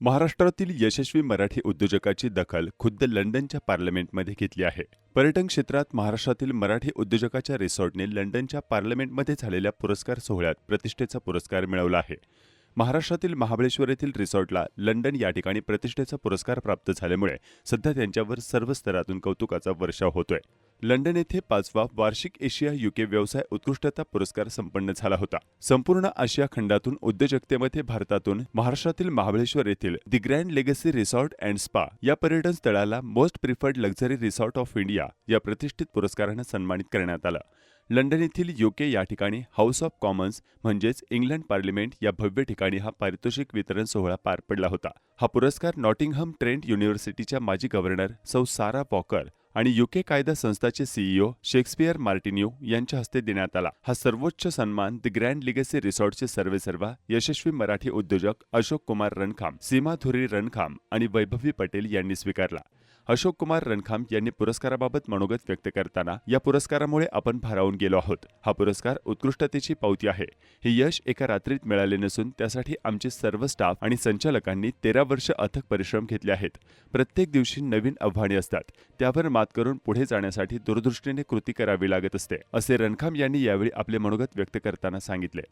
महाराष्ट्रातील यशस्वी मराठी उद्योजकाची दखल खुद्द लंडनच्या पार्लमेंटमध्ये घेतली आहे. पर्यटन क्षेत्रात महाराष्ट्रातील मराठी उद्योजकाच्या रिसॉर्टने लंडनच्या पार्लमेंटमध्ये झालेल्या पुरस्कार सोहळ्यात प्रतिष्ठेचा पुरस्कार मिळवला आहे. महाराष्ट्रातील महाबळेश्वर येथील रिसॉर्टला लंडन या ठिकाणी प्रतिष्ठेचा पुरस्कार प्राप्त झाल्यामुळे सध्या त्यांच्यावर सर्व स्तरातून कौतुकाचा वर्षाव होतोय. लंडन येथे पाचवा वार्षिक एशिया युके व्यवसाय उत्कृष्टता पुरस्कार संपन्न झाला होता. संपूर्ण आशिया खंडातून उद्योजकतेमध्ये भारतातून महाराष्ट्रातील महाबळेश्वर येथील the grand legacy resort and spa या पर्यटन स्थळाला most preferred luxury resort of India या प्रतिष्ठित पुरस्कारानं सन्मानित करण्यात आलं. लंडन येथील युके या ठिकाणी हाऊस ऑफ कॉमन्स म्हणजेच इंग्लंड पार्लिमेंट या भव्य ठिकाणी हा पारितोषिक वितरण सोहळा पार पडला होता. हा पुरस्कार नॉटिंगहम ट्रेंट युनिव्हर्सिटीच्या माजी गव्हर्नर सौ सारा वॉकर आणि युके कायदा संस्थाचे सीईओ शेक्सपियर मार्टिन्यू यांच्या हस्ते देण्यात आला. हा सर्वोच्च सन्मान द ग्रँड लिगसी रिसॉर्टचे सर्वेसर्वा यशस्वी मराठी उद्योजक अशोक कुमार रणखाम सीमा धुरी रणखाम आणि वैभवी पटेल यांनी स्वीकारला. अशोक कुमार रणखाम यांनी पुरस्काराबाबत मनोगत व्यक्त करताना या पुरस्कारामुळे आपण भारावून गेलो आहोत. हा पुरस्कार उत्कृष्टतेची पावती आहे. हे यश एका रात्रीत मिळाले नसून त्यासाठी आमचे सर्व स्टाफ आणि संचालकांनी तेरा वर्ष अथक परिश्रम घेतले आहेत. प्रत्येक दिवशी नवीन आव्हाने असतात. त्यावर मात करून पुढे जाण्यासाठी दूरदृष्टीने कृती करावी लागत असते असे रणखाम यांनी यावेळी आपले मनोगत व्यक्त करताना सांगितले.